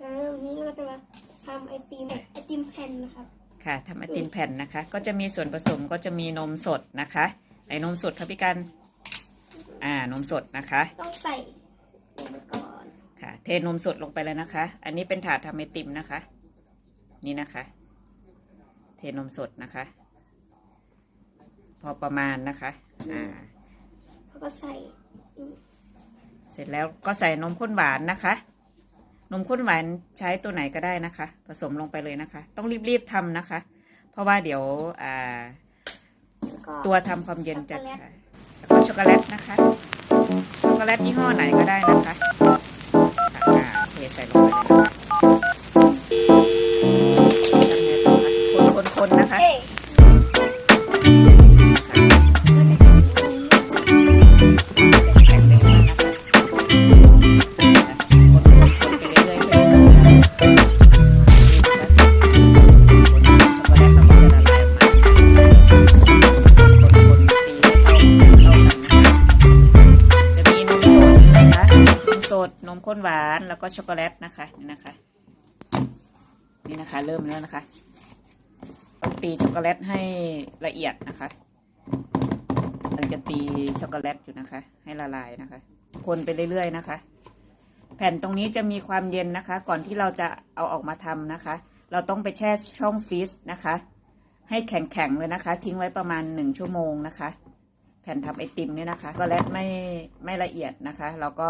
แล้ววันนี้เราจะมาทำไอติมไอติมแผ่นนะครับ ค่ะทำไอติมแผ่นนะคะ ก็จะมีส่วนผสมก็จะมีนมสดนะคะไอ้นมสดครับพี่กัน อ่านมสดนะคะ ต้องใส่ลงไปก่อนค่ะ เทนมสดลงไปเลยนะคะ อันนี้เป็นถาดทำไอติมนะคะ นี่นะคะ เทนมสดนะคะ พอประมาณนะคะ อ่าแล้วก็ใส่ เสร็จแล้วก็ใส่นมข้นหวานนะคะ นมข้นหวานใช้ตัวไหนก็ได้นะคะ ผสมลงไปเลยนะคะ ต้องรีบๆทำนะคะ เพราะว่าเดี๋ยวอ่าแล้วก็ตัวทำความเย็นจะช็อกโกแลตค่ะแล้วก็ช็อกโกแลตนะคะช็อกโกแลตยี่ห้อไหนก็ได้นะคะอ่าเทใส่ลงไปเลยนะคะ ด นมข้นหวาน แล้วก็ช็อกโกแลตนะคะนี่นะคะ นี่นะคะ เริ่มแล้วนะคะต้องตีช็อกโกแลตให้ละเอียดนะคะเราจะตีช็อกโกแลตอยู่นะคะ ให้ละลายนะคะ คนไปเรื่อยๆนะคะ แผ่นตรงนี้จะมีความเย็นนะคะ ก่อนที่เราจะเอาออกมาทำนะคะ เราต้องไปแช่ช่องฟรีซนะคะ ให้แข็งๆเลยนะคะ ทิ้งไว้ประมาณหนึ่งชั่วโมงนะคะแผ่นทำไอติมเนี่ยนะคะ ก็แลตไม่ไม่ละเอียดนะคะ แล้วก็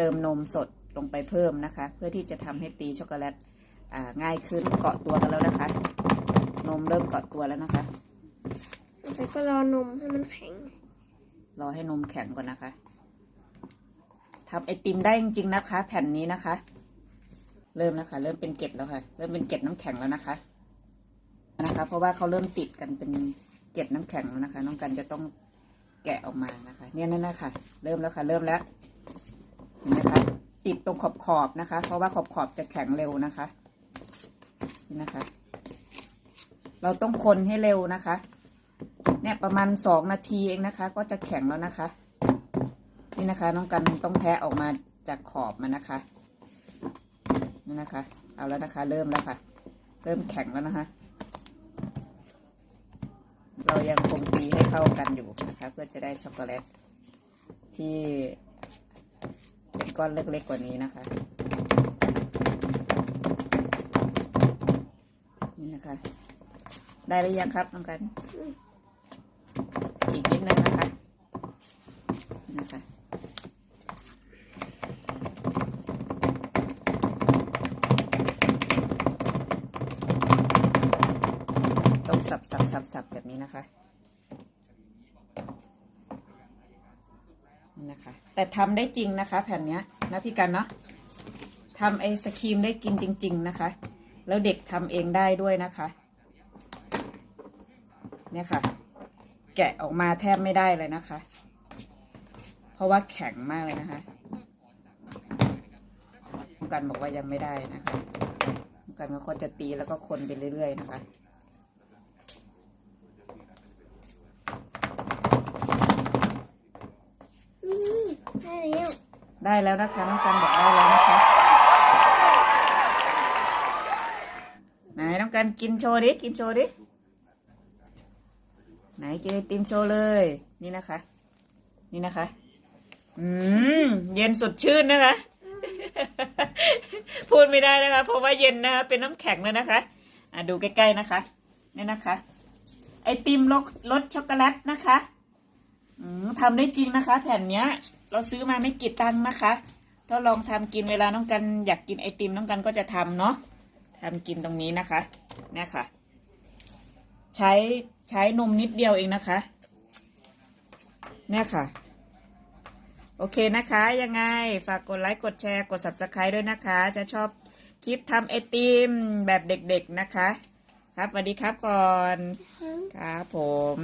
เติมนมสดลงไปเพิ่มนะคะ เพื่อที่จะทำให้ตีช็อกโกแลตอ่าง่ายขึ้นเกาะตัวกันแล้วนะคะ นมเริ่มเกาะตัวแล้วนะคะแล้วก็รอนมให้มันแข็ง รอให้นมแข็งก่อนนะคะทำไอติมได้จริงๆนะคะ แผ่นนี้นะคะ เริ่มแล้วค่ะเริ่มเป็นเกล็ดแล้วค่ะ เริ่มเป็นเกล็ดน้ำแข็งแล้วนะคะ นะคะ เพราะว่าเขาเริ่มติดกันเป็นเกล็ดน้ำแข็งแล้วนะคะ น้องกันจะต้องแกะออกมานะคะ เนี่ยนั่นนะคะเริ่มแล้วค่ะ เริ่มแล้วเห็ นไหมคะ ติดตรงขอบขอบนะคะ เพราะว่าขอบขอบจะแข็งเร็วนะคะ นี่นะคะ เราต้องคนให้เร็วนะคะ เนี่ยประมาณสองนาทีเองนะคะ ก็จะแข็งแล้วนะคะ นี่นะคะน้องกันต้องแทะออกมาจากขอบมันนะคะนี่นะคะ เอาแล้วนะคะ เริ่มแล้วค่ะ เริ่มแข็งแล้วนะคะ เรายังคงตีให้เข้ากันอยู่นะคะ เพื่อจะได้ช็อกโกแลตที่ เป็นก้อนเล็กๆกว่านี้นะคะ นี่นะคะ ได้หรือยังครับน้องกันอีกนิดนึงนะคะนะคะต้องสับสับสับสับแบบนี้นะคะ นะคะ แต่ทำได้จริงนะคะ แผ่นเนี้ยนะพี่กันเนาะทำไอศครีมได้กินจริง ๆนะคะ แล้วเด็กทำเองได้ด้วยนะคะ เนี่ยค่ะ แกะออกมาแทบไม่ได้เลยนะคะ เพราะว่าแข็งมากเลยนะคะกันบอกว่ายังไม่ได้นะคะกันก็จะตีแล้วก็คนไปเรื่อยๆนะคะ อืมได้แล้ว ได้แล้วนะคะน้องกันบอกได้แล้วนะคะ ไหนน้องกันกินโชว์ดิกินโชว์ดิไหนกินไอติมโชว์เลย นี่นะคะ นี่นะคะ อืมเย็นสดชื่นนะคะ พูดไม่ได้นะคะ เพราะว่าเย็นนะคะเป็นน้ำแข็งแล้วนะคะ อะดูใกล้ๆนะคะ นี่นะคะ ไอติมรสรสช็อกโกแลตนะคะ อืมทำได้จริงนะคะ แผ่นเนี้ย เราซื้อมาไม่กี่ตังค์นะคะถ้าลองทำกินเวลาน้องกันอยากกินไอติมน้องกันก็จะทำเนาะทำกินตรงนี้นะคะเนี่ยค่ะ ใช้ใช้นมนิดเดียวเองนะคะเนี่ยค่ะ โอเคนะคะ ยังไงฝากกดไลค์กดแชร์กด subscribe ด้วยนะคะ จะชอบคลิปทำไอติมแบบเด็กๆนะคะ ครับสวัสดีครับก่อน ครับผม